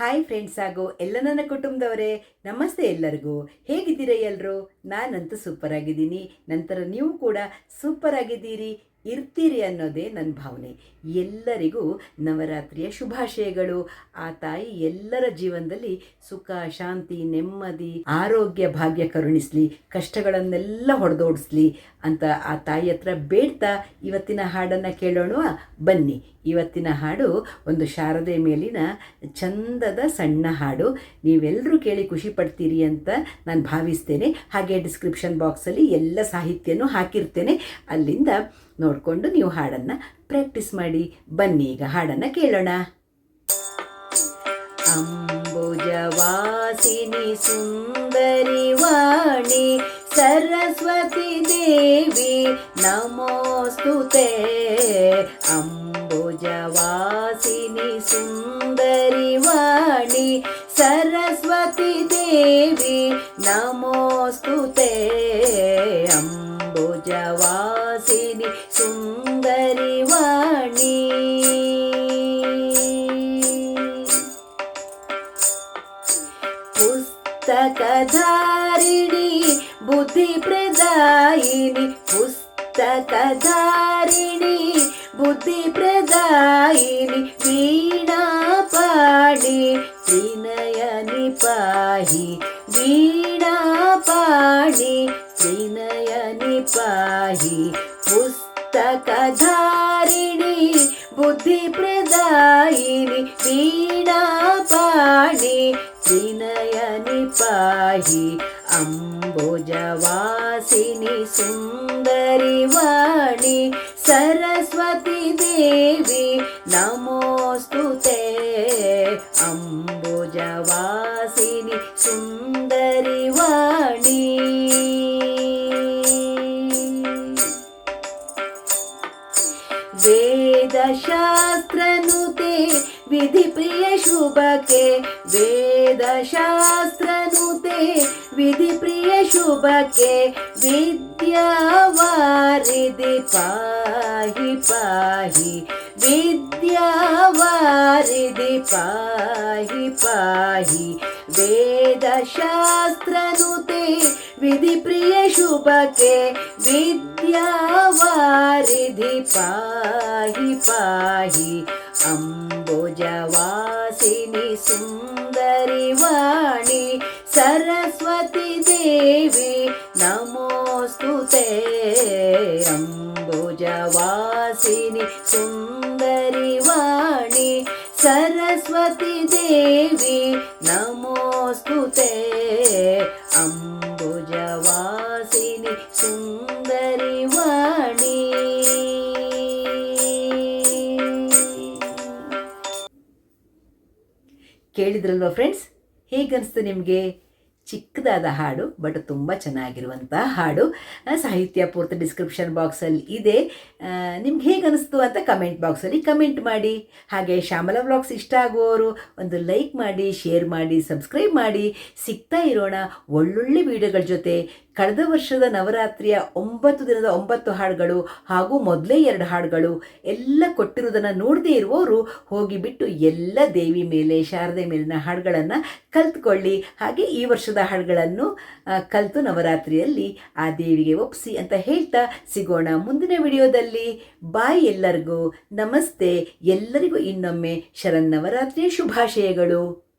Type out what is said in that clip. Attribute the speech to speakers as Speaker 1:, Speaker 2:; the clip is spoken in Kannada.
Speaker 1: ಹಾಯ್ ಫ್ರೆಂಡ್ಸ್ ಹಾಗೂ ಎಲ್ಲ ನನ್ನ ಕುಟುಂಬದವರೇ, ನಮಸ್ತೆ ಎಲ್ಲರಿಗೂ. ಹೇಗಿದ್ದೀರಾ ಎಲ್ಲರೂ ನಾನಂತೂ ಸೂಪರ್ ಆಗಿದ್ದೀನಿ. ನಂತರ ನೀವು ಕೂಡ ಸೂಪರ್ ಆಗಿದ್ದೀರಿ. ಇರ್ತೀರಿ ಅನ್ನೋದೇ ನನ್ನ ಭಾವನೆ. ಎಲ್ಲರಿಗೂ ನವರಾತ್ರಿಯ ಶುಭಾಶಯಗಳು. ಆ ತಾಯಿ ಎಲ್ಲರ ಜೀವನದಲ್ಲಿ ಸುಖ, ಶಾಂತಿ, ನೆಮ್ಮದಿ, ಆರೋಗ್ಯ, ಭಾಗ್ಯ ಕರುಣಿಸ್ಲಿ, ಕಷ್ಟಗಳನ್ನೆಲ್ಲ ಹೊಡೆದೋಡಿಸ್ಲಿ ಅಂತ ಆ ತಾಯಿ ಹತ್ರ ಬೇಡ್ತಾ ಇವತ್ತಿನ ಹಾಡನ್ನು ಕೇಳೋಣ ಬನ್ನಿ. ಇವತ್ತಿನ ಹಾಡು ಒಂದು ಶಾರದೆ ಮೇಲಿನ ಚಂದದ ಸಣ್ಣ ಹಾಡು. ನೀವೆಲ್ಲರೂ ಕೇಳಿ ಖುಷಿ ಪಡ್ತೀರಿ ಅಂತ ನಾನು ಭಾವಿಸ್ತೇನೆ. ಹಾಗೆ ಡಿಸ್ಕ್ರಿಪ್ಷನ್ ಬಾಕ್ಸಲ್ಲಿ ಎಲ್ಲ ಸಾಹಿತ್ಯನೂ ಹಾಕಿರ್ತೇನೆ. ಅಲ್ಲಿಂದ ನೋಡಿಕೊಂಡು ನೀವು ಹಾಡನ್ನು ಪ್ರಾಕ್ಟೀಸ್ ಮಾಡಿ. ಬನ್ನಿ ಈಗ ಹಾಡನ್ನು ಕೇಳೋಣ. ಅಂಬುಜವಾಸಿನಿ ಸುಂದರಿ ವಾಣಿ, ಸರಸ್ವತಿ ದೇವಿ, ನಮೋಸ್ತುತೆ. ಅಂಬುಜವಾಸಿನಿ ಸುಂದರಿ ವಾಣಿ, ಸರಸ್ವತಿ ದೇವಿ ನಮೋಸ್ತುತೆ ప్రవాసిని సుందరివాణి. పుస్తకధారిణి బుద్ధి ప్రదాయిని పుస్తకధారిణి బుద్ధి ప్రదాయిని వీణా పాడి త్రినయని పాహి వీణా పాడి त्रिनयनि पाहि पुस्तकधारिणि बुद्धिप्रदायिनि वीणापाणि त्रिनयनि पाहि अम्बुजवासिनि सुन्दरि वाणि सरस्वती देवी नमोऽस्तु ते अम्बुजवासिनि सुन्दरि वेदशास्त्रनुते विधिप्रियशुभके वेदशास्त्रनुते विधिप्रियशुभके विद्यावारिधि पाहि पाहि विद्यावारिधि पाहि पाहि वेदशास्त्रनुते विधिप्रियशुभके विद्यावारि నిధి పాహి పాహి అంబుజవాసిని సుందరి వాణి సరస్వతి దేవి నమోస్తు అంబుజవాసిని సుందరి వాణి సరస్వతి దేవి నమోస్తు అంబు ಕೇಳಿದ್ರಲ್ವ ಫ್ರೆಂಡ್ಸ್ ಹೇಗನ್ನಿಸ್ತು ನಿಮಗೆ? ಚಿಕ್ಕದಾದ ಹಾಡು ಬಟ್ ತುಂಬ ಚೆನ್ನಾಗಿರುವಂಥ ಹಾಡು. ಸಾಹಿತ್ಯ ಪೂರ್ತಿ ಡಿಸ್ಕ್ರಿಪ್ಷನ್ ಬಾಕ್ಸಲ್ಲಿ ಇದೆ. ನಿಮ್ಗೆ ಹೇಗೆ ಅನಿಸ್ತು ಅಂತ ಕಮೆಂಟ್ ಬಾಕ್ಸಲ್ಲಿ ಕಮೆಂಟ್ ಮಾಡಿ. ಹಾಗೆ ಶ್ಯಾಮಲ ವ್ಲಾಗ್ಸ್ ಇಷ್ಟ ಆಗುವವರು ಒಂದು ಲೈಕ್ ಮಾಡಿ ಶೇರ್ ಮಾಡಿ ಸಬ್ಸ್ಕ್ರೈಬ್ ಮಾಡಿ. ಸಿಗ್ತಾ ಇರೋಣ ಒಳ್ಳೊಳ್ಳೆ ವಿಡಿಯೋಗಳ ಜೊತೆ. ಕಳೆದ ವರ್ಷದ ನವರಾತ್ರಿಯ ಒಂಬತ್ತು ದಿನದ ಒಂಬತ್ತು ಹಾಡುಗಳು ಹಾಗೂ ಮೊದಲೇ ಎರಡು ಹಾಡುಗಳು ಎಲ್ಲ ಕೊಟ್ಟಿರೋದನ್ನು ನೋಡದೇ ಇರುವವರು ಹೋಗಿಬಿಟ್ಟು ಎಲ್ಲ ದೇವಿ ಮೇಲೆ, ಶಾರದೆ ಮೇಲಿನ ಹಾಡುಗಳನ್ನು ಕಲ್ತ್ಕೊಳ್ಳಿ. ಹಾಗೆ ಈ ವರ್ಷದ ಹಾಡುಗಳನ್ನು ಕಲಿತು ನವರಾತ್ರಿಯಲ್ಲಿ ಆ ದೇವಿಗೆ ಒಪ್ಪಿಸಿ ಅಂತ ಹೇಳ್ತಾ ಸಿಗೋಣ ಮುಂದಿನ ವಿಡಿಯೋದಲ್ಲಿ. ಬಾಯ್ ಎಲ್ಲರಿಗೂ. ನಮಸ್ತೆ. ಎಲ್ಲರಿಗೂ ಇನ್ನೊಮ್ಮೆ ಶರನ್ನವರಾತ್ರಿಯ ಶುಭಾಶಯಗಳು.